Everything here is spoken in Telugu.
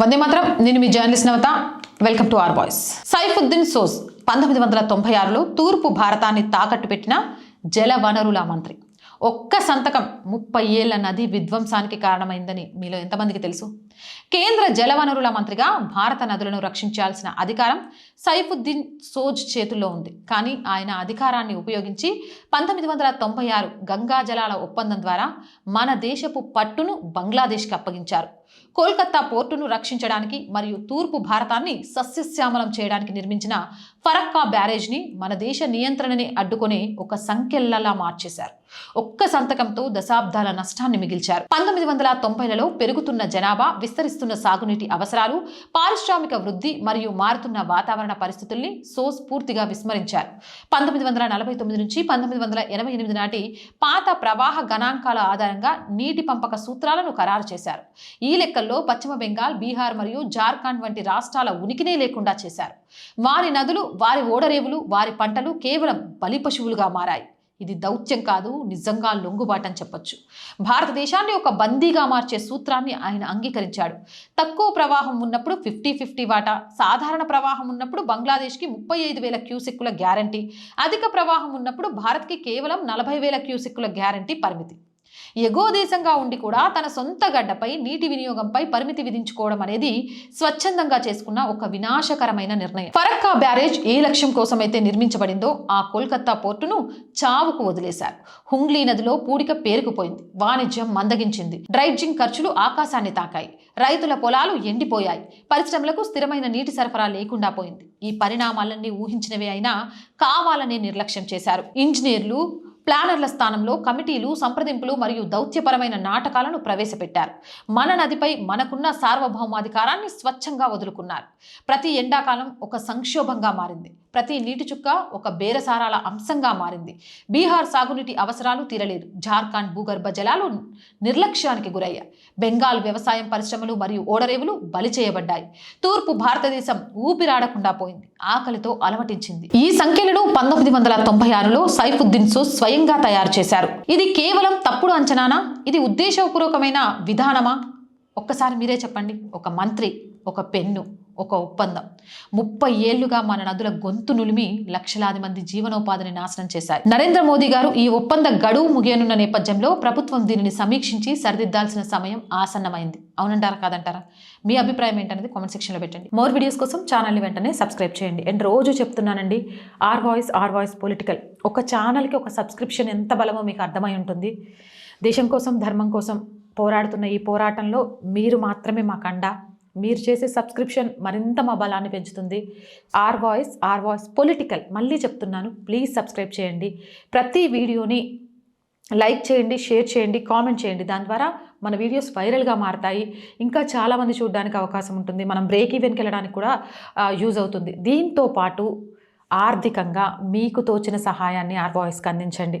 వందే మాత్రం. నేను మీ journalist Navatha. Welcome to R voice Saifuddin Soz పంతొమ్మిది వందల తొంభై ఆరులో తూర్పు భారతాన్ని తాకట్టు పెట్టిన జల వనరుల మంత్రి. ఒక్క సంతకం ముప్పై ఏళ్ళ నది విధ్వంసానికి కారణమైందని మీలో ఎంతమందికి తెలుసు? కేంద్ర జలవనరుల మంత్రిగా భారత నదులను రక్షించాల్సిన అధికారం సైఫుద్దీన్ సోజ్ చేతుల్లో ఉంది. కానీ ఆయన అధికారాన్ని ఉపయోగించి పంతొమ్మిది వందల తొంభై ఆరు గంగా జలాల ఒప్పందం ద్వారా మన దేశపు పట్టును బంగ్లాదేశ్కి అప్పగించారు. కోల్కతా పోర్టును రక్షించడానికి మరియు తూర్పు భారతాన్ని సస్యశ్యామలం చేయడానికి నిర్మించిన ఫరక్కా బ్యారేజ్ని మన దేశ నియంత్రణని అడ్డుకొని ఒక సంఖ్యలలా మార్చేశారు. ఒక్క సంతకంతో దశాబ్దాల నష్టాన్ని మిగిల్చారు. పంతొమ్మిది వందల తొంభైలలో పెరుగుతున్న జనాభా విస్తరిస్తున్న సాగునీటి అవసరాలు పారిశ్రామిక వృద్ధి మరియు మారుతున్న వాతావరణ పరిస్థితుల్ని సోస్ పూర్తిగా విస్మరించారు. పంతొమ్మిది వందల నలభై తొమ్మిది నుంచి పంతొమ్మిది వందల ఎనభై ఎనిమిది నాటి పాత ప్రవాహ గణాంకాల ఆధారంగా నీటి పంపక సూత్రాలను ఖరారు చేశారు. ఈ లెక్కల్లో పశ్చిమ బెంగాల్ బీహార్ మరియు జార్ఖండ్ వంటి రాష్ట్రాల ఉనికినే లేకుండా చేశారు. వారి నదులు వారి ఓడరేవులు వారి పంటలు కేవలం బలి పశువులుగా మారాయి. ఇది దౌత్యం కాదు నిజంగా లొంగుబాటని చెప్పొచ్చు. భారతదేశాన్ని ఒక బందీగా మార్చే సూత్రాన్ని ఆయన అంగీకరించాడు. తక్కువ ప్రవాహం ఉన్నప్పుడు ఫిఫ్టీ ఫిఫ్టీ వాటా సాధారణ ప్రవాహం ఉన్నప్పుడు బంగ్లాదేశ్కి ముప్పై ఐదు వేల క్యూసెక్కుల గ్యారంటీ అధిక ప్రవాహం ఉన్నప్పుడు భారత్కి కేవలం నలభై వేల క్యూసెక్కుల గ్యారంటీ పరిమితి. ఎగో దేశంగా ఉండి కూడా తన సొంత గడ్డపై నీటి వినియోగంపై పరిమితి విధించుకోవడం అనేది స్వచ్ఛందంగా చేసుకున్న ఒక వినాశకరమైన నిర్ణయం. ఫరక్కా బ్యారేజ్ ఏ లక్ష్యం కోసమైతే నిర్మించబడిందో ఆ కోల్కతా పోర్టును చావుకు వదిలేశారు. హుంగ్లీ నదిలో పూడిక పేరుకుపోయింది. వాణిజ్యం మందగించింది. డ్రైడ్జింగ్ ఖర్చులు ఆకాశాన్ని తాకాయి. రైతుల పొలాలు ఎండిపోయాయి. పరిశ్రమలకు స్థిరమైన నీటి సరఫరా లేకుండా పోయింది. ఈ పరిణామాలన్నీ ఊహించినవే అయినా కావాలనే నిర్లక్ష్యం చేశారు. ఇంజనీర్లు ప్లానర్ల స్థానంలో కమిటీలు సంప్రదింపులు మరియు దౌత్యపరమైన నాటకాలను ప్రవేశపెట్టారు. మన నదిపై మనకున్న సార్వభౌమాధికారాన్ని స్వచ్ఛంగా వదులుకున్నారు. ప్రతి ఎండాకాలం ఒక సంక్షోభంగా మారింది. ప్రతి నీటి చుక్క ఒక బేరసారాల అంశంగా మారింది. బీహార్ సాగునీటి అవసరాలు తీరలేదు. జార్ఖండ్ భూగర్భ జలాలు నిర్లక్ష్యానికి గురయ్యాయి. బెంగాల్ వ్యవసాయం పరిశ్రమలు మరియు ఓడరేవులు బలి చేయబడ్డాయి. తూర్పు భారతదేశం ఊపిరాడకుండా పోయింది. ఆకలితో అలమటించింది. ఈ సంఖ్యలను పంతొమ్మిది వందల తొంభై ఆరులో సైఫుద్దీన్ సో స్వయంగా తయారు చేశారు. ఇది కేవలం తప్పుడు అంచనానా? ఇది ఉద్దేశపూర్వకమైన విధానమా? ఒక్కసారి మీరే చెప్పండి. ఒక మంత్రి ఒక పెన్ను. ఒక ఒప్పందం. ముప్పై ఏళ్ళుగా మన నదుల గొంతు నులిమి లక్షలాది మంది జీవనోపాధిని నాశనం చేశారు నరేంద్ర మోదీ గారు ఈ ఒప్పంద గడువు ముగియనున్న నేపథ్యంలో ప్రభుత్వం దీనిని సమీక్షించి సరిదిద్దాల్సిన సమయం ఆసన్నమైంది. అవునంటారా కాదంటారా? మీ అభిప్రాయం ఏంటనేది కామెంట్ సెక్షన్లో పెట్టండి. మోర్ వీడియోస్ కోసం ఛానల్ని వెంటనే సబ్స్క్రైబ్ చేయండి. అండ్ రోజు చెప్తున్నానండి R voice R voice political. ఒక ఛానల్కి ఒక సబ్స్క్రిప్షన్ ఎంత బలమో మీకు అర్థమై ఉంటుంది. దేశం కోసం ధర్మం కోసం పోరాడుతున్న ఈ పోరాటంలో మీరు మాత్రమే మా అండ మీరు చేసే సబ్స్క్రిప్షన్ మరింత మా బలాన్ని పెంచుతుంది. R voice R voice political. మళ్ళీ చెప్తున్నాను ప్లీజ్ సబ్స్క్రైబ్ చేయండి. ప్రతి వీడియోని లైక్ చేయండి షేర్ చేయండి కామెంట్ చేయండి. దాని ద్వారా మన వీడియోస్ వైరల్గా మారతాయి. ఇంకా చాలామంది చూడడానికి అవకాశం ఉంటుంది. మనం బ్రేక్ ఈవెన్కి వెళ్ళడానికి కూడా యూజ్ అవుతుంది. దీంతో పాటు ఆర్థికంగా మీకు తోచిన సహాయాన్ని ఆర్ వాయిస్కి అందించండి.